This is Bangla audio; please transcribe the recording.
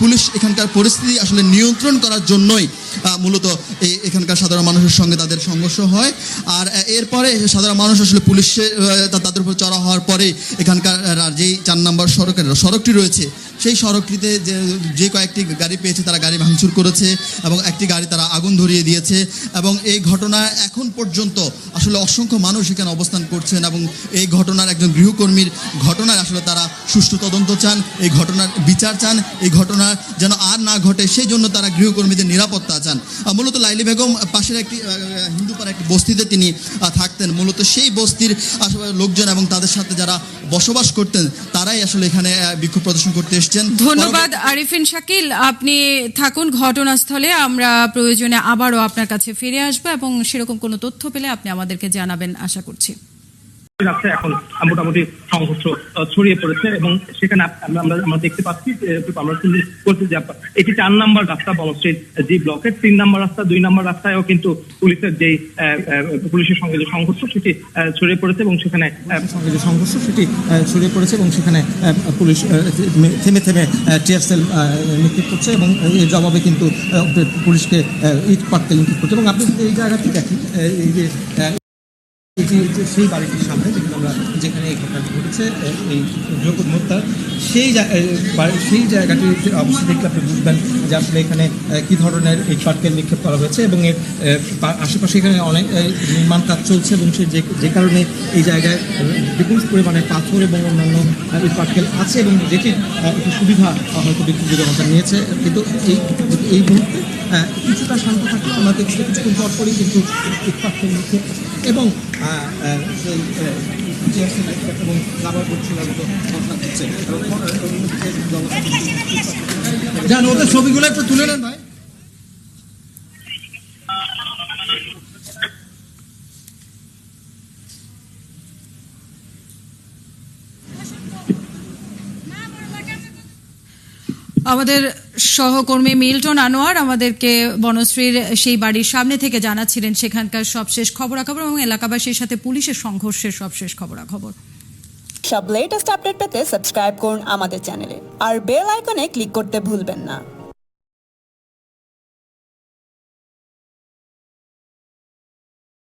পুলিশ এখানকার পরিস্থিতি আসলে নিয়ন্ত্রণ করার জন্যই মূলত এখানকার সাধারণ মানুষের সঙ্গে তাদের সংঘর্ষ হয়। আর এরপরে সাধারণ মানুষ আসলে পুলিশের তাদের উপর চড়া হওয়ার পরে এখানকার যেই চার নম্বর সড়কের সড়কটি রয়েছে, সেই সড়কটিতে যে যে কয়েকটি গাড়ি পেয়েছে তারা গাড়ি ভাঙচুর করেছে এবং একটি গাড়ি তারা আগুন ধরিয়ে দিয়েছে এবং এই ঘটনা এখন পর্যন্ত আসলে অসংখ্য মানুষ এখানে অবস্থান করছেন এবং এই ঘটনার একজন গৃহকর্মীর ঘটনায় আসলে তারা সুষ্ঠু তদন্ত চান, এই ঘটনার বিচার চান এই ঘটনা যেন আর না ঘটে সেই জন্য তারা গৃহকর্মীদের নিরাপত্তা চান। মূলত লাইলি বেগম পাশের একটি আহ, হিন্দুপাড়া একটি বস্তিতে তিনি থাকতেন। মূলত সেই বস্তির লোকজন এবং তাদের সাথে যারা বসবাস করতেন তারাই আসলে এখানে বিক্ষোভ প্রদর্শন করতে এসেছেন। ধন্যবাদ আরিফিন শাকিল। আপনি থাকুন ঘটনাস্থলে আমরা প্রয়োজনে আবারও আপনার কাছে ফিরে আসব এবং সেরকম কোনো তথ্য পেলে আপনি আমাদেরকে জানাবেন আশা করছি। রাস্তায় এখন মোটামুটি সংঘর্ষ ছড়িয়ে পড়েছে এবং সেখানে আমরা, আমরা- দেখতে পাচ্ছি আমরা করছি যে এটি চার নাম্বার রাস্তা বনশ্রীর যে ব্লকের তিন নাম্বার রাস্তা, দুই নাম্বার রাস্তায়ও কিন্তু পুলিশের যে পুলিশের সঙ্গে যে সংঘর্ষ সেটি ছড়িয়ে পড়েছে এবং সেখানে সঙ্গে যে সংঘর্ষ সেটি ছড়িয়ে পড়েছে এবং সেখানে পুলিশ থেমে থেমে টিয়ার সেল নিক্ষেপ করছে এবং এর জবাবে কিন্তু পুলিশকে ইট পাটকেল নিক্ষেপ করছে এবং আপনি এই জায়গাটি দেখেন এই যে যে যে সেই বাড়িটির সামনে যেখানে আমরা যেখানে এই ঘটনাটি ঘটেছে এই গৃহকর্মী হত্যা সেই সেই জায়গাটি অবশ্যই দেখলে আপনি বুঝবেন যে আসলে এখানে কি ধরনের এই পাটকেল নিক্ষেপ করা হয়েছে এবং এর আশেপাশে এখানে অনেক নির্মাণ কাজ চলছে এবং সেই যে কারণে এই জায়গায় বিপুল পরিমাণে পাথর এবং অন্যান্য এই পাটকেল আছে এবং যেটির একটু সুবিধা হয়তো বিদ্যুৎ জনতা নিয়েছে। কিন্তু এই এই মুহূর্তে কিছুটা শান্ত থাকলে আমরা দেখছি কিছুক্ষণ পর পরই কিন্তু উৎপাতের মুখে এবং সেই যান ওদের ছবিগুলো একটু তুলে নেন ভাই। আমাদের সহকর্মী মিল্টন আনোয়ার আমাদেরকে বনশ্রীর সেই বাড়ির সামনে থেকে জানাচ্ছিলেন সেখানকার সবশেষ খবরাখবর এবং এলাকাবাসীর সাথে পুলিশের সংঘর্ষের সবশেষ খবরাখবর। সব লেটেস্ট আপডেট পেতে সাবস্ক্রাইব করুন আমাদের চ্যানেলে আর বেল আইকনে ক্লিক করতে ভুলবেন না।